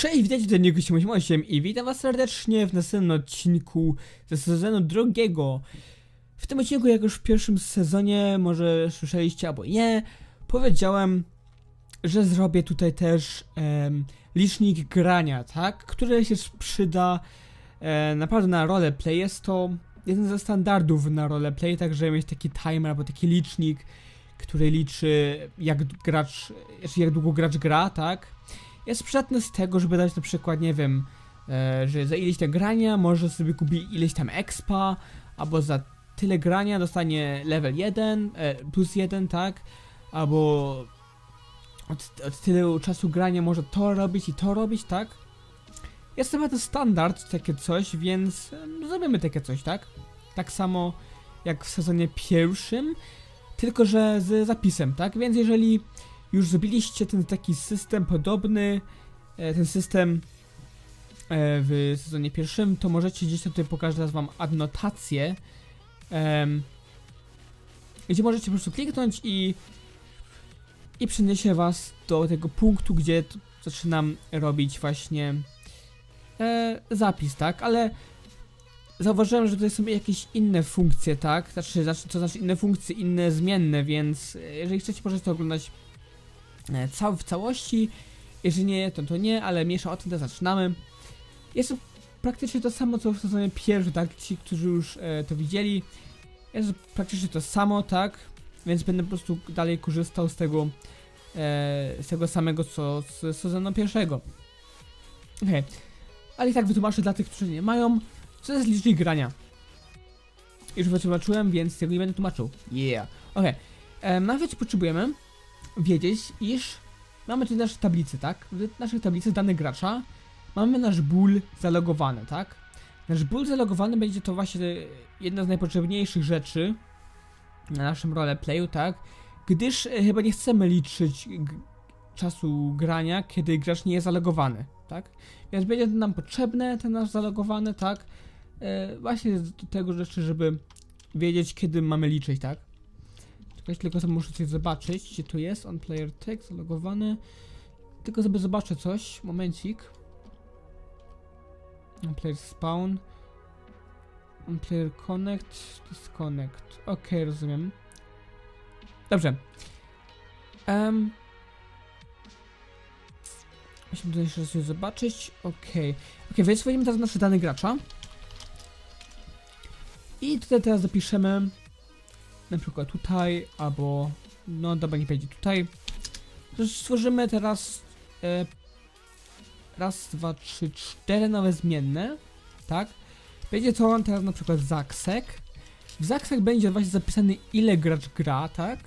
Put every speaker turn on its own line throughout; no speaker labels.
Cześć, witajcie do niego 88 i witam was serdecznie w następnym odcinku ze sezonu drugiego. W tym odcinku, jak już w pierwszym sezonie, może słyszeliście albo nie, powiedziałem, że zrobię tutaj też em, licznik grania, tak? Który się przyda e, naprawdę na roleplay. Jest to jeden ze standardów na roleplay, także mieć taki timer albo taki licznik, który liczy jak gracz, jak długo gracz gra, tak? Jest przydatny z tego, żeby dać na przykład, nie wiem, e, że za ileś tam grania może sobie kupi ileś tam expa, albo za tyle grania dostanie level 1, e, plus 1, tak? Albo od, od tyle czasu grania może to robić i to robić, tak? Jest chyba to standard, takie coś, więc e, zrobimy takie coś, tak? Tak samo jak w sezonie pierwszym, tylko że z zapisem, tak? Więc jeżeli już zrobiliście ten taki system podobny, e, ten system e, w sezonie pierwszym, to możecie gdzieś tutaj pokażę wam adnotację, gdzie możecie po prostu kliknąć i i przeniesie was do tego punktu, gdzie zaczynam robić właśnie e, zapis, tak? Ale zauważyłem, że tutaj są jakieś inne funkcje, tak? Znaczy, znaczy, to znaczy inne funkcje, inne zmienne, więc jeżeli chcecie, możecie to oglądać e, cały w całości. Jeżeli nie, to to nie, ale mniejsza o tym, to zaczynamy. Jest to praktycznie to samo, co w sezonie pierwszym, tak? Ci, którzy już e, to widzieli. Jest to praktycznie to samo, tak? Więc będę po prostu dalej korzystał z tego, e, z tego samego, co z sezonu pierwszego. Okej. Ale i tak wytłumaczę dla tych, którzy nie mają, co jest licznik grania. Już wytłumaczyłem, więc tego nie będę tłumaczył. Yeah. Okej. Okay. Nawet potrzebujemy wiedzieć, iż mamy tutaj nasze tablice, tak? W naszych tablicy danych gracza mamy nasz ból zalogowany, tak? Nasz ból zalogowany będzie to właśnie jedna z najpotrzebniejszych rzeczy na naszym roleplayu, tak? Gdyż e, chyba nie chcemy liczyć czasu grania, kiedy gracz nie jest zalogowany, tak? Więc będzie to nam potrzebne, ten nasz zalogowany, tak? E, właśnie do tego rzeczy, żeby wiedzieć, kiedy mamy liczyć, tak? Tylko sobie muszę coś zobaczyć, gdzie tu jest, on player text, zalogowany. Tylko sobie zobaczę coś, momencik. On player spawn. On player connect, disconnect. Okej, rozumiem. Dobrze. Um, Musimy tutaj jeszcze raz zobaczyć. Okej. Okej, więc wchodzimy teraz w nasze dane gracza. I tutaj teraz zapiszemy na przykład tutaj, albo no dobra, nie będzie tutaj. Stworzymy teraz e, raz, dwa, trzy, cztery nowe zmienne, tak? Będzie to teraz na przykład zaksek. W zaksek będzie właśnie zapisany ile gracz gra, tak?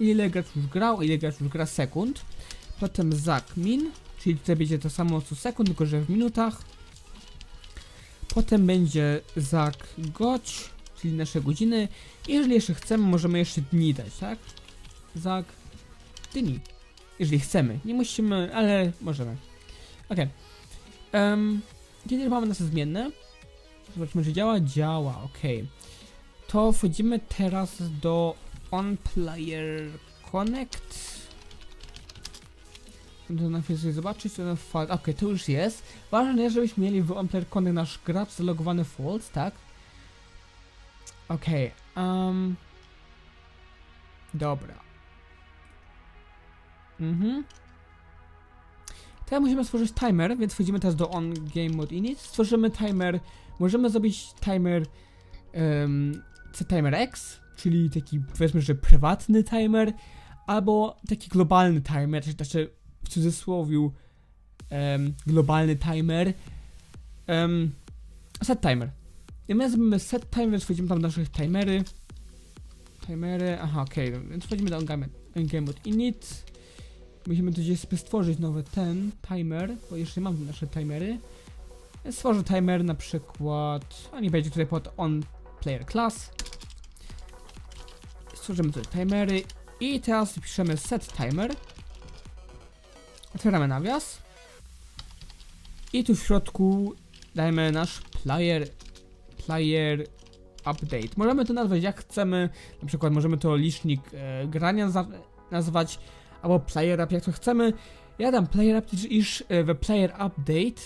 Ile gracz już grał, ile gracz już gra sekund. Potem zakmin, czyli tutaj będzie to samo co sekund, tylko że w minutach. Potem będzie zak goć, czyli nasze godziny. Jeżeli jeszcze chcemy, możemy jeszcze dni dać, tak? Zak dni. Jeżeli chcemy. Nie musimy, ale możemy. Ok. Um, kiedy mamy nasze zmienne? Zobaczmy, czy działa. Działa, ok. To wchodzimy teraz do OnPlayer Connect. To na chwilę sobie zobaczyć, co fakt. Ok, to już jest. Ważne jest, żebyśmy mieli w OnPlayer Connect nasz gracz zalogowany false, tak? Okej, um... Dobra. Mhm. Teraz musimy stworzyć timer, więc wchodzimy teraz do on game mode init. Stworzymy timer. Możemy zrobić timer um, timer X, czyli taki powiedzmy, że prywatny timer, albo taki globalny timer, czyli znaczy w cudzysłowie um, globalny timer. Um, set timer. I my zrobimy set timer, więc wchodzimy tam do naszych timery. Timery, aha, okej, okay. więc wchodzimy do on-game on game mode init. Musimy tu gdzieś stworzyć nowy ten timer, bo jeszcze nie mam nasze timery. Stworzę timer na przykład, a nie będzie tutaj pod on player class. Stworzymy tutaj timery i teraz piszemy set timer. Otwieramy nawias. I tu w środku dajmy nasz player player update. Możemy to nazwać jak chcemy, na przykład możemy to licznik e, grania nazwać, albo player up jak to chcemy. Ja dam player update, iż e, w player update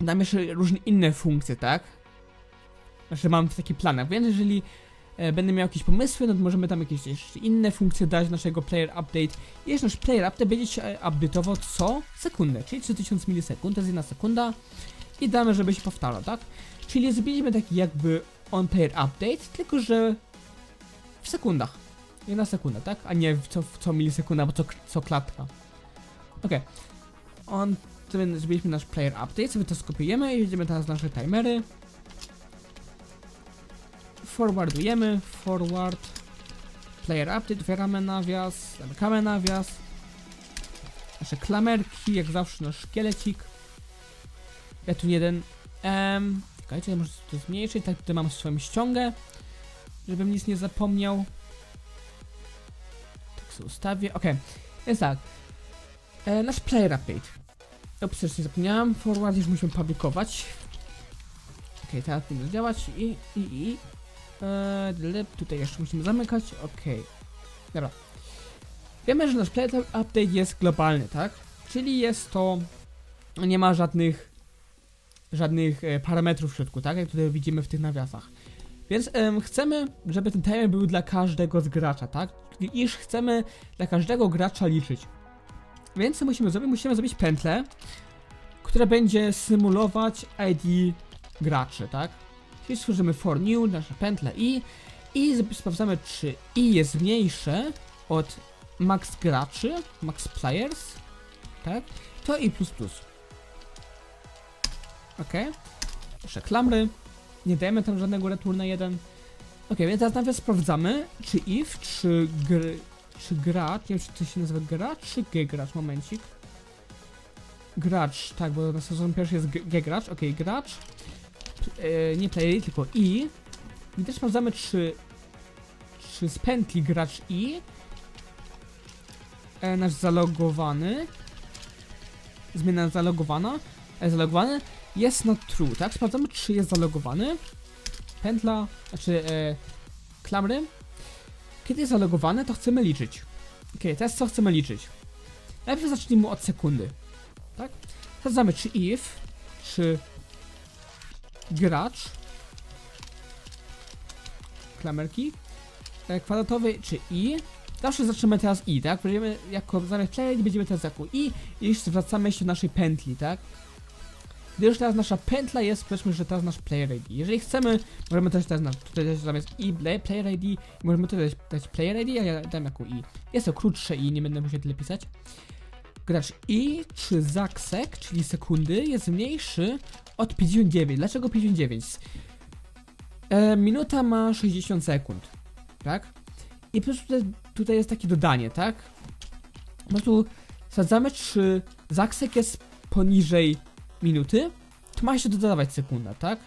dam jeszcze różne inne funkcje, tak? Znaczy mam taki plan, więc jeżeli e, będę miał jakieś pomysły, no to możemy tam jakieś jeszcze inne funkcje dać naszego player update. Jeszcze nasz player update będzie się e, update'ował co sekundę, czyli 3000 milisekund, to jest jedna sekunda. I damy, żeby się powtarzał, tak? Czyli zrobiliśmy taki jakby on player update, tylko że w sekundach. Jedna sekunda, tak? A nie w co, w co milisekunda, bo co, co klatka. Okej. On, zrobiliśmy nasz player update, sobie to skopiujemy i jedziemy teraz nasze timery. Forwardujemy, forward, player update, otwieramy nawias, zamykamy nawias. Nasze klamerki, jak zawsze nasz szkielecik. Ja tu jeden, em, czekajcie, może to zmniejszyć, tak tutaj mam swoją ściągę, żebym nic nie zapomniał. Tak sobie ustawię, okej, jest tak. E, nasz player update. Ups, też nie zapomniałem. Forward już musimy publikować. Okej, teraz powinno działać i, i, i. E, tutaj jeszcze musimy zamykać. Okej. Dobra. Wiemy, że nasz player update jest globalny, tak? Czyli jest to. Nie ma żadnych. Żadnych e, parametrów w środku, tak? Jak tutaj widzimy w tych nawiasach. Więc em, chcemy, żeby ten timer był dla każdego z gracza, tak? Iż chcemy dla każdego gracza liczyć. Więc co musimy zrobić? Musimy zrobić pętlę, która będzie symulować ID graczy, tak? Czyli stworzymy for new, nasze pętle i i sprawdzamy, czy i jest mniejsze od max graczy, max players, tak? To i plus plus. Ok. Jeszcze klamry. Nie dajemy tam żadnego returna 1. Ok, więc teraz najpierw sprawdzamy, czy if, czy gry, czy gracz, nie wiem czy to się nazywa gracz, czy g-gracz, momencik. Gracz, tak, bo na sezon pierwszy jest g-gracz, okej, gracz. E, nie player, tylko i. I też sprawdzamy, czy, czy z pętli gracz i, e, nasz zalogowany, zmiana zalogowana, e, zalogowany jest na true, tak? Sprawdzamy, czy jest zalogowany. Pętla, znaczy e, klamry, kiedy jest zalogowane, to chcemy liczyć. Ok, teraz co chcemy liczyć? Najpierw zacznijmy od sekundy. Tak? Sprawdzamy, czy if, czy gracz, klamerki, e, kwadratowy, czy i. Zawsze zaczynamy teraz i, tak? Będziemy jako zamiast player będziemy teraz jako i i zwracamy się do naszej pętli, tak? Gdy już teraz nasza pętla jest, powiedzmy, że teraz nasz player ID. Jeżeli chcemy, możemy też teraz na, tutaj dać zamiast i play- player ID, możemy tutaj dać, player ID, a ja dam jako i. Jest to krótsze i, nie będę musiał tyle pisać. Gracz i czy zaksek, czyli sekundy, jest mniejszy od 59. Dlaczego 59? E, minuta ma 60 sekund, tak? I po prostu tutaj, tutaj jest takie dodanie, tak? Po prostu sprawdzamy, czy zaksek jest poniżej minuty, to ma się dodawać sekunda, tak?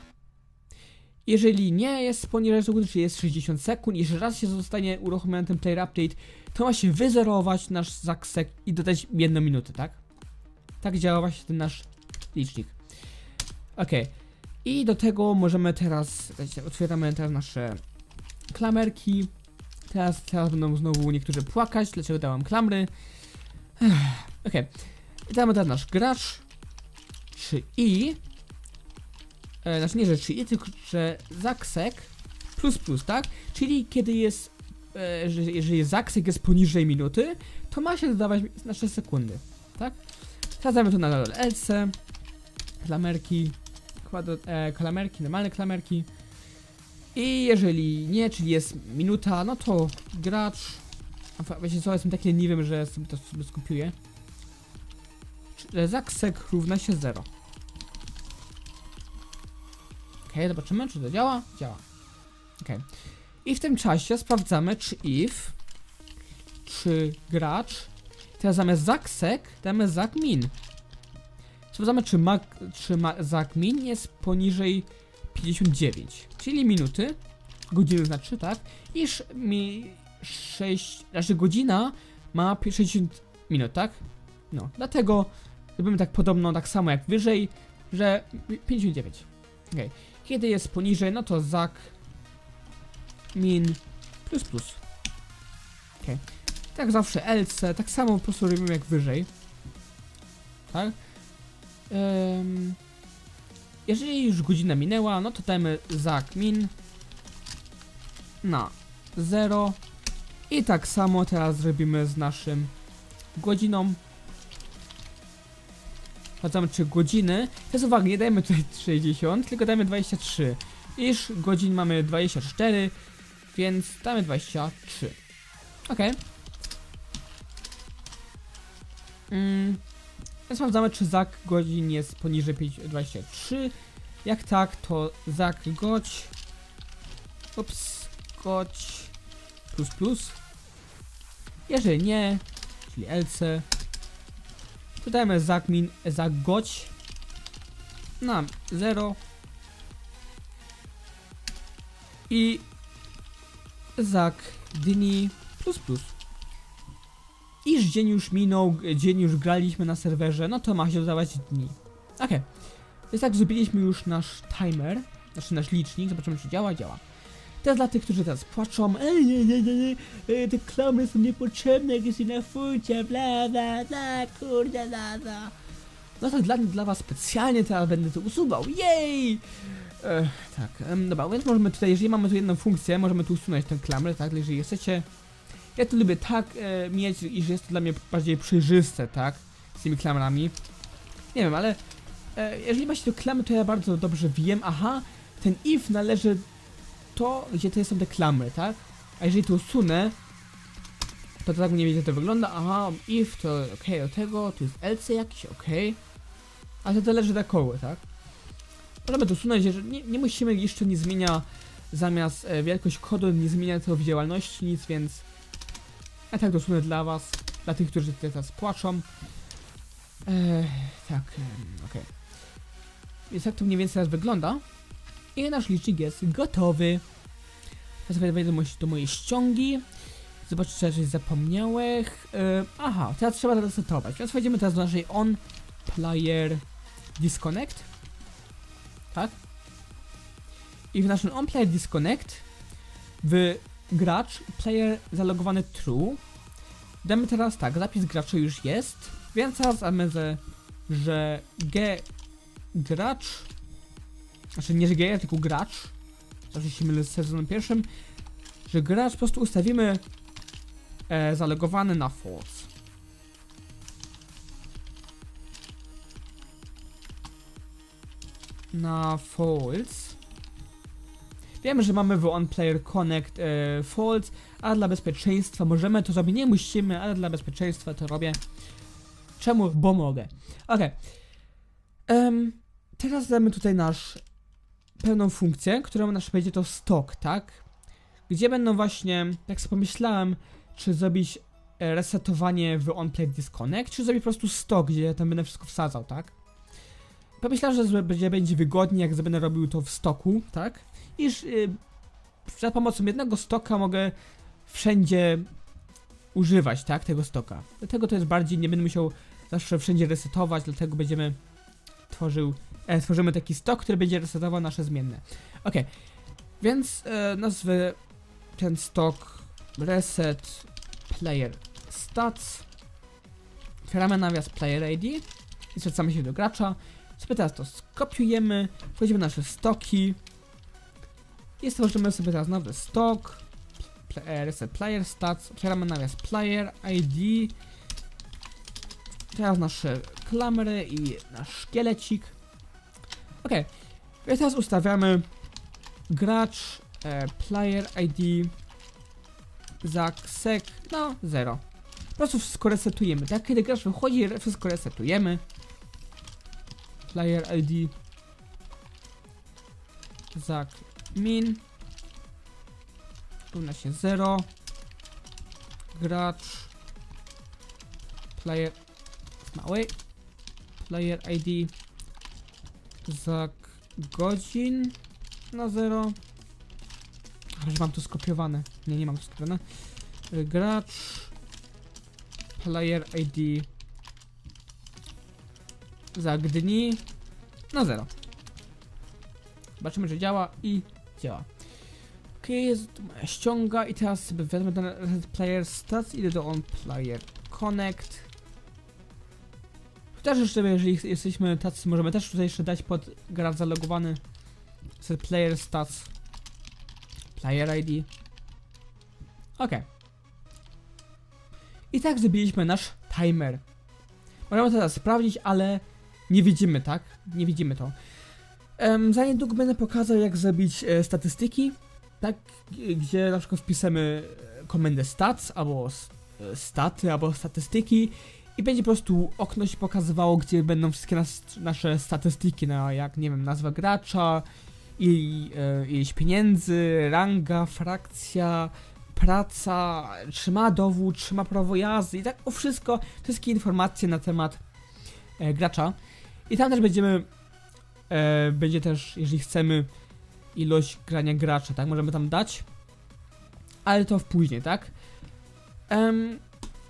Jeżeli nie jest poniżej sekundy, czyli jest 60 sekund, jeżeli raz się zostanie uruchomiony ten player update, to ma się wyzerować nasz zaksek i dodać jedną minutę, tak? Tak działa właśnie ten nasz licznik. Ok. I do tego możemy teraz, otwieramy teraz nasze klamerki. Teraz, teraz będą znowu niektórzy płakać, dlaczego dałem klamry. Ok. I damy teraz nasz gracz. Czy i. E, znaczy nie, że czy i, tylko że zaksek plus plus, tak? Czyli kiedy jest. E, że jeżeli zaksek jest poniżej minuty, to ma się dodawać nasze sekundy, tak? Sprawdzamy to na LC. Klamerki. Kwadro, e, klamerki, normalne klamerki. I jeżeli nie, czyli jest minuta, no to gracz. A wiecie co, jestem taki leniwym, że sobie to sobie skupiuję. Że zaksek równa się 0. Okej, zobaczymy, czy to działa. Działa. Okej. I w tym czasie sprawdzamy, czy if, czy gracz, teraz zamiast zaksek damy zak min. Sprawdzamy, czy, ma, czy ma, zak min jest poniżej 59, czyli minuty, godziny znaczy, tak? Iż mi 6, znaczy godzina ma 60 minut, tak? No, dlatego robimy tak podobno, tak samo jak wyżej, że 59. Okej. Kiedy jest poniżej, no to zak min plus plus. Okej. Tak zawsze LC, tak samo po prostu robimy jak wyżej. tak? Em, jeżeli już godzina minęła, no to dajmy zak min na 0 i tak samo teraz zrobimy z naszym godziną. Sprawdzamy czy godziny. Teraz uwaga, nie dajmy tutaj 60, tylko dajmy 23. Iż godzin mamy 24, więc damy 23. Ok. Mm. Sprawdzamy, czy zak godzin jest poniżej 5 23. Jak tak, to zak goć. Ups, goć plus plus. Jeżeli nie, czyli LC, to dajmy zak min, zak goć na 0 i zak dni plus plus. Iż dzień już minął, dzień już graliśmy na serwerze, no to ma się dodawać dni. Okej. Więc tak, zrobiliśmy już nasz timer, znaczy nasz licznik, zobaczymy czy działa, działa. Teraz dla tych, którzy teraz płaczą, ej, nie, nie, ej, te klamry są niepotrzebne, jak jest na fucie, bla, bla, bla, kurde, bla, bla. No to dla, dla was specjalnie teraz będę to usuwał, jej! Ech, tak, em, dobra, więc możemy tutaj, jeżeli mamy tu jedną funkcję, możemy tu usunąć tę klamrę, tak, jeżeli chcecie. Ja to lubię tak e, mieć, iż jest to dla mnie bardziej przejrzyste, tak, z tymi klamrami. Nie wiem, ale e, jeżeli macie tu klamry, to ja bardzo dobrze wiem, aha, ten if należy to, gdzie to są te klamry, tak? A jeżeli tu usunę, to tak mniej więcej to wygląda, aha, if to ok, do tego, tu jest LC jakiś, ok. A to zależy na koło, tak? Możemy to usunąć, że nie, nie musimy jeszcze nie zmienia zamiast e, wielkość kodu, nie zmienia to w działalności nic, więc ja tak to usunę dla was, dla tych, którzy tutaj teraz płaczą. E, tak, okej. Więc tak to mniej więcej teraz wygląda. I nasz licznik jest gotowy. Teraz wejdę do, mojej- ściągi. Zobaczę, czy ja coś zapomniałem. E, aha, teraz trzeba to resetować. Więc wejdziemy teraz do naszej on player disconnect. Tak? I w naszym on player disconnect w gracz player zalogowany true. Damy teraz tak, zapis gracza już jest, więc teraz damy, że, że g gracz znaczy nie że tylko gracz. Zawsze się mylę z sezonem pierwszym. Że gracz po prostu ustawimy e, zalegowany na false. Na false. Wiemy, że mamy w OnPlayer Connect e, false, a dla bezpieczeństwa możemy to zrobić. Nie musimy, ale dla bezpieczeństwa to robię. Czemu? Bo mogę. Okej. Em, teraz damy tutaj nasz pewną funkcję, którą nasz będzie to stock, tak? Gdzie będą właśnie, jak sobie pomyślałem, czy zrobić e, resetowanie w OnPlay Disconnect, czy zrobić po prostu stock, gdzie ja tam będę wszystko wsadzał, tak? Pomyślałem, że będzie, będzie wygodniej, jak będę robił to w stoku, tak? Iż y, za pomocą jednego stoka mogę wszędzie używać, tak? Tego stoka. Dlatego to jest bardziej, nie będę musiał zawsze wszędzie resetować, dlatego będziemy tworzył e, stworzymy taki stok, który będzie resetował nasze zmienne. Ok, więc e, nazwę ten stok reset player stats. Otwieramy nawias player ID i zwracamy się do gracza. Sobie teraz to skopiujemy, wchodzimy w nasze stoki i stworzymy sobie teraz nowy stok. E, reset player stats. Otwieramy nawias player ID. Teraz nasze klamry i nasz szkielecik. Ok, więc teraz ustawiamy gracz e, player ID za sek na 0. Po prostu wszystko resetujemy. Tak, kiedy gracz wychodzi, wszystko resetujemy. Player ID za min równa się 0. Gracz player mały player ID za godzin na 0. Choć mam to skopiowane. Nie, nie mam to skopiowane. Y, Gracz player ID za dni na 0. Zobaczymy, że działa i działa. Ok, jest tu ściąga i teraz sobie wezmę ten player stats, idę do on player connect. Też jeszcze, jeżeli jesteśmy tacy, możemy też tutaj jeszcze dać pod gracz zalogowany set player stats player ID. Ok. I tak zrobiliśmy nasz timer. Możemy teraz sprawdzić, ale nie widzimy, tak? Nie widzimy to. Um, za niedługo będę pokazał, jak zrobić e, statystyki, tak? Gdzie na przykład wpisamy e, komendę stats, albo e, staty, albo statystyki i będzie po prostu okno się pokazywało, gdzie będą wszystkie nas, nasze statystyki, na jak, nie wiem, nazwa gracza, i, e, pieniędzy, ranga, frakcja, praca, czy ma dowód, czy ma prawo jazdy i tak o wszystko, wszystkie informacje na temat e, gracza. I tam też będziemy, e, będzie też, jeżeli chcemy, ilość grania gracza, tak? Możemy tam dać, ale to w później, tak? Em,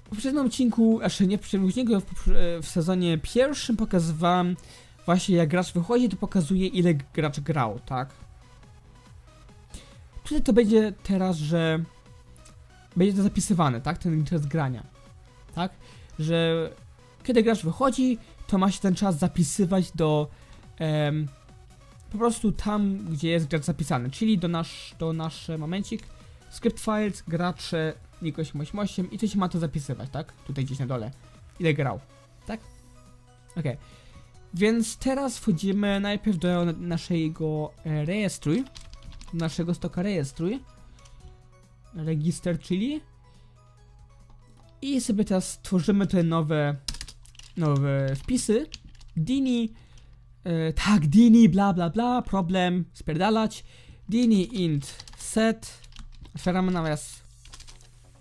w poprzednim odcinku, znaczy nie w poprzednim odcinku, w, w sezonie pierwszym pokazywałem właśnie jak gracz wychodzi, to pokazuje ile gracz grał, tak? Tutaj to będzie teraz, że będzie to zapisywane, tak? Ten czas grania, tak? Że kiedy gracz wychodzi, to ma się ten czas zapisywać do em, po prostu tam, gdzie jest gracz zapisany, czyli do nasz, do nasz momencik script files, gracze, Niko 888 i się ma to zapisywać, tak? Tutaj gdzieś na dole. Ile grał, tak? Okej. Więc teraz wchodzimy najpierw do na- naszego e, rejestruj, naszego stoka rejestruj, register, czyli i sobie teraz tworzymy te nowe, nowe wpisy. Dini, e, tak, Dini, bla bla bla, problem, spierdalać. Dini int set, otwieramy nawias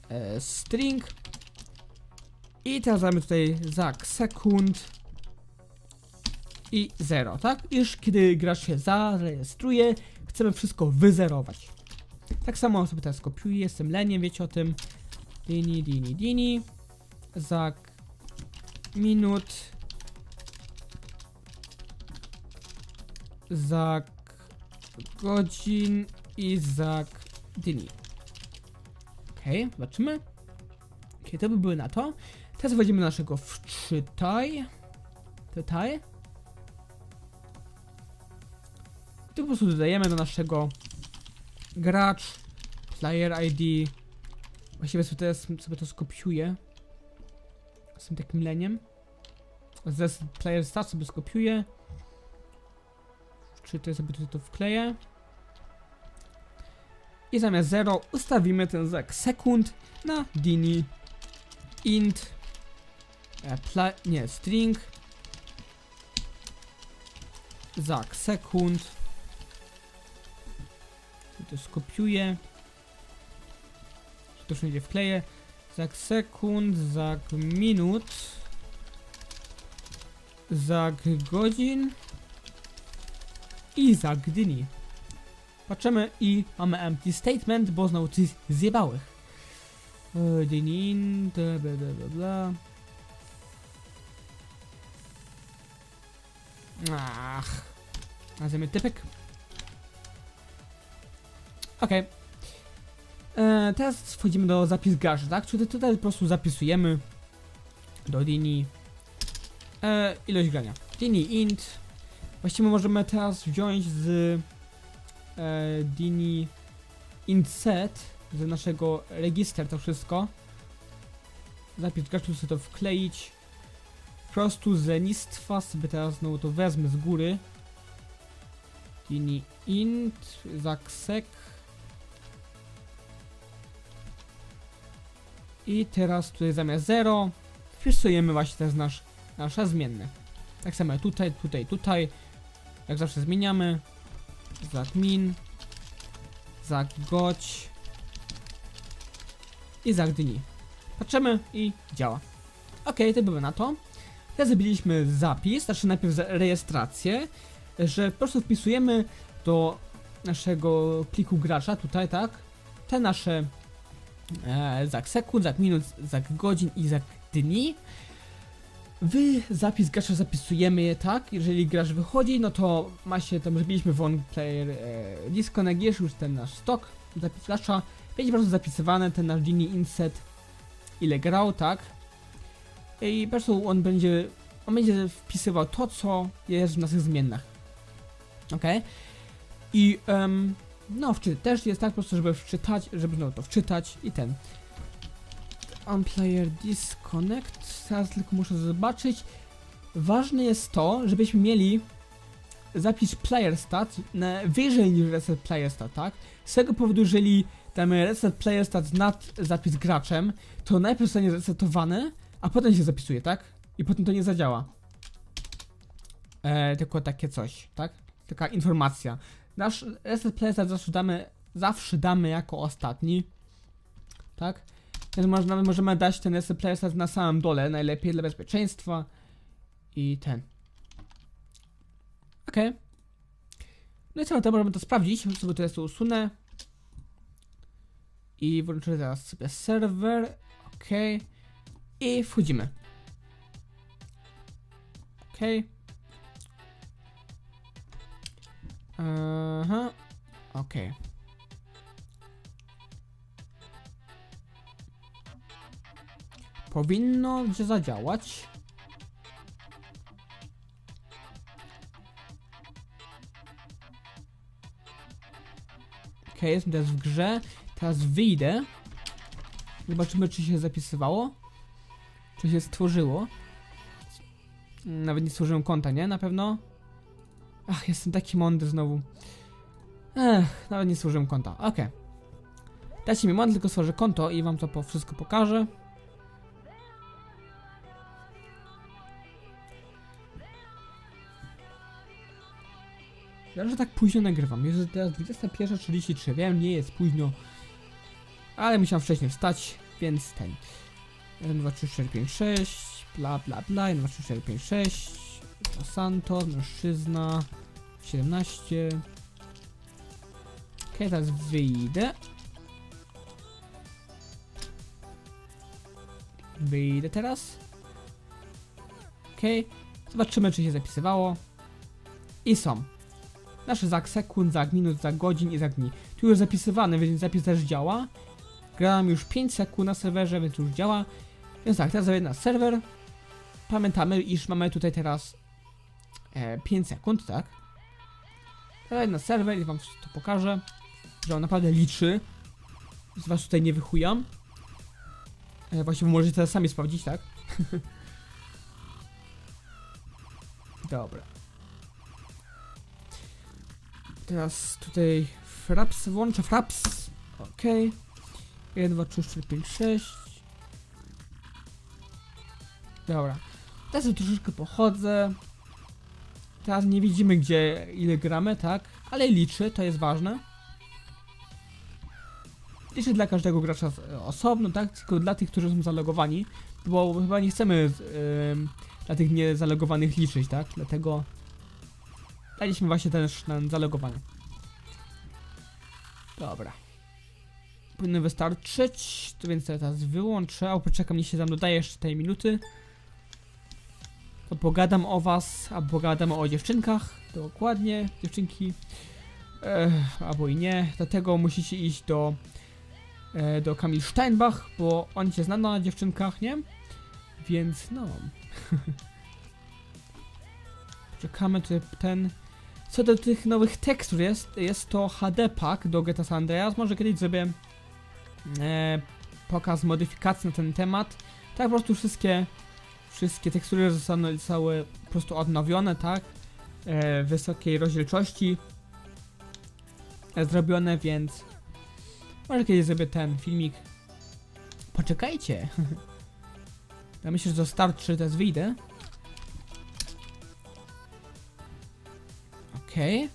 e, string i teraz damy tutaj zak sekund i 0, tak? Już kiedy gracz się zarejestruje, chcemy wszystko wyzerować. Tak samo sobie teraz kopiuję, jestem leniem, wiecie o tym. Dini, dini, dini. Za minut. Za godzin i za dni. Okej, okay, zobaczymy. Okej, to by były na to. Teraz wchodzimy do naszego wczytaj. Tutaj. Tu po prostu dodajemy do naszego gracz, player ID. Właściwie sobie, teraz sobie to skopiuję. Z tym takim leniem. Zres player stat sobie skopiuję. Czy to sobie tutaj to wkleję. I zamiast 0 ustawimy ten znak sekund na dini int e, nie, string zak sekund. To skopiuję. To wszędzie wkleję? Zak sekund, zak minut zak godzin i zak dni Patrzymy i mamy empty statement, bo znowu coś zjebałych. E, Dinin, bla bla bla. Ach. Nazwijmy typek. Okej. E, Teraz wchodzimy do zapis gracza, tak? Czyli tutaj po prostu zapisujemy do Dini e, ilość grania. Dini int. Właściwie możemy teraz wziąć z Dini int set z naszego registra to wszystko. Zapis graczu sobie to wkleić. Po prostu z lenistwa sobie teraz znowu to wezmę z góry. Dini int, zaksek. I teraz tutaj zamiast 0 wpisujemy właśnie teraz nasz, nasze zmienne. Tak samo tutaj, tutaj, tutaj. Jak zawsze zmieniamy. Zak min. Zak goć. I zak dni. Patrzymy i działa. Ok, to były na to. Teraz zrobiliśmy zapis, znaczy najpierw rejestrację, że po prostu wpisujemy do naszego pliku gracza, tutaj, tak, te nasze e, zak sekund, zak minut, zak godzin i zak dni. Wy zapis gracza zapisujemy je tak, jeżeli gracz wychodzi, no to ma się, tam zrobiliśmy w on player e, disconnect, jest już ten nasz stok, zapis gracza, będzie po prostu zapisywany ten nasz Genie inset, ile grał, tak, i po prostu on będzie on będzie wpisywał to, co jest w naszych zmiennach. Ok? I em, no, wczy, też jest tak po prostu, żeby wczytać, żeby no, to wczytać i ten. Unplayer disconnect. Teraz tylko muszę zobaczyć. Ważne jest to, żebyśmy mieli zapis player stat wyżej niż reset player stat, tak? Z tego powodu, jeżeli damy reset player stat nad zapis graczem, to najpierw zostanie zresetowane, a potem się zapisuje, tak? I potem to nie zadziała. E, tylko takie coś, tak? Taka informacja. Nasz reset player stat zawsze damy, zawsze damy jako ostatni, tak? Więc można, możemy dać ten stat na samym dole, najlepiej dla bezpieczeństwa. I ten. Okej. No i co, to możemy to sprawdzić. Sobie to jest usunę. I włączę teraz sobie serwer. Okej. I wchodzimy. Okej. Aha. Okej. Powinno zadziałać. Okej, jestem teraz w grze. Teraz wyjdę. Zobaczymy, czy się zapisywało. Czy się stworzyło. Nawet nie stworzyłem konta, nie? Na pewno. Ach, jestem taki mądry znowu. Ech, nawet nie stworzyłem konta. Okej. Dajcie mi moment, tylko stworzę konto i wam to po wszystko pokażę. Ja, że tak późno nagrywam. Jest teraz 21.33. Wiem, nie jest późno. Ale musiałem wcześniej wstać, więc ten. 1, 2, 3, 4, 5, 6. Bla bla bla. 1, 2, 3, 4, 5, 6. To Santos, mężczyzna. 17. Okej, teraz wyjdę. Wyjdę teraz. Okej. Zobaczymy, czy się zapisywało. I są. Nasze za sekund, za minut, za godzin i za dni. Tu już zapisywane, więc zapis też działa. Grałem już 5 sekund na serwerze, więc już działa. Więc tak, teraz zrobię na serwer. Pamiętamy, iż mamy tutaj teraz e, 5 sekund, tak? Teraz na serwer i wam to pokażę, że on naprawdę liczy. Z was tutaj nie wychujam. E, właśnie możecie teraz sami sprawdzić, tak? Dobra. Teraz tutaj fraps włączę, fraps. Ok. 1, 2, 3, 4, 5, 6. Dobra. Teraz tu troszeczkę pochodzę. Teraz nie widzimy gdzie, ile gramy, tak? Ale liczy, to jest ważne. Liczy dla każdego gracza z- osobno, tak? Tylko dla tych, którzy są zalogowani. Bo chyba nie chcemy ym, dla tych niezalogowanych liczyć, tak? Dlatego daliśmy właśnie też na zalogowany. Dobra. Powinno wystarczyć, to więc teraz wyłączę, a poczekam, niech się tam dodaje jeszcze tej minuty. To pogadam o was, a pogadam o dziewczynkach, dokładnie, dziewczynki. Ech, albo i nie, dlatego musicie iść do e, do Kamil Steinbach, bo on cię zna na dziewczynkach, nie? Więc no. Czekamy tutaj ten. Co do tych nowych tekstur jest, jest to HD pack do GTA San Andreas. Może kiedyś zrobię e, pokaz modyfikacji na ten temat. Tak po prostu wszystkie wszystkie tekstury zostaną zostały po prostu odnowione, tak? E, wysokiej rozdzielczości e, zrobione, więc może kiedyś zrobię ten filmik. Poczekajcie. Ja myślę, że to starczy, teraz wyjdę. Okej.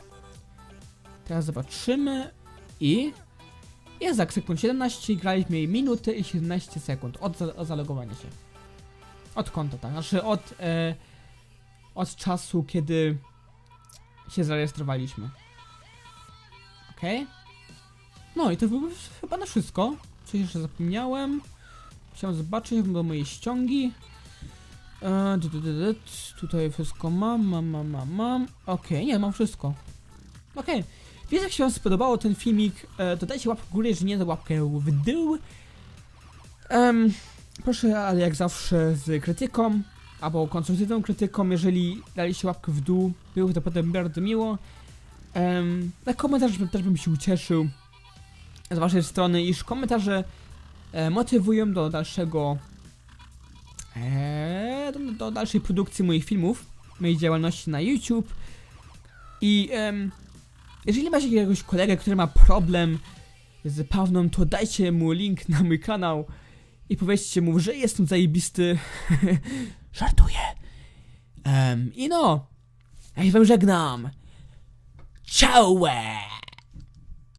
Teraz zobaczymy i... Jest za sekund 17, graliśmy minuty i 17 sekund od, za od zalogowania się. Od konta, tak. Znaczy od... E, od czasu, kiedy się zarejestrowaliśmy. Okej. No i to było chyba na wszystko. Coś jeszcze zapomniałem. Chciałem zobaczyć do mojej ściągi. E, tutaj wszystko mam, mam, mam, mam, mam. Okej, nie, mam wszystko. Okej. Więc jak się wam spodobało ten filmik, e, to dajcie łapkę w górę, jeżeli nie, to łapkę w dół. Em, proszę, ale jak zawsze z krytyką. albo konstruktywną krytyką, jeżeli daliście łapkę w dół, było to potem bardzo miło. Em, na komentarz też bym się ucieszył z waszej strony, iż komentarze e, motywują do dalszego do, do dalszej produkcji moich filmów, mojej działalności na YouTube i em, jeżeli macie jakiegoś kolegę, który ma problem z Pawną, to dajcie mu link na mój kanał i powiedzcie mu, że jestem zajebisty. Żartuję. I no, ja się wam żegnam. Ciao!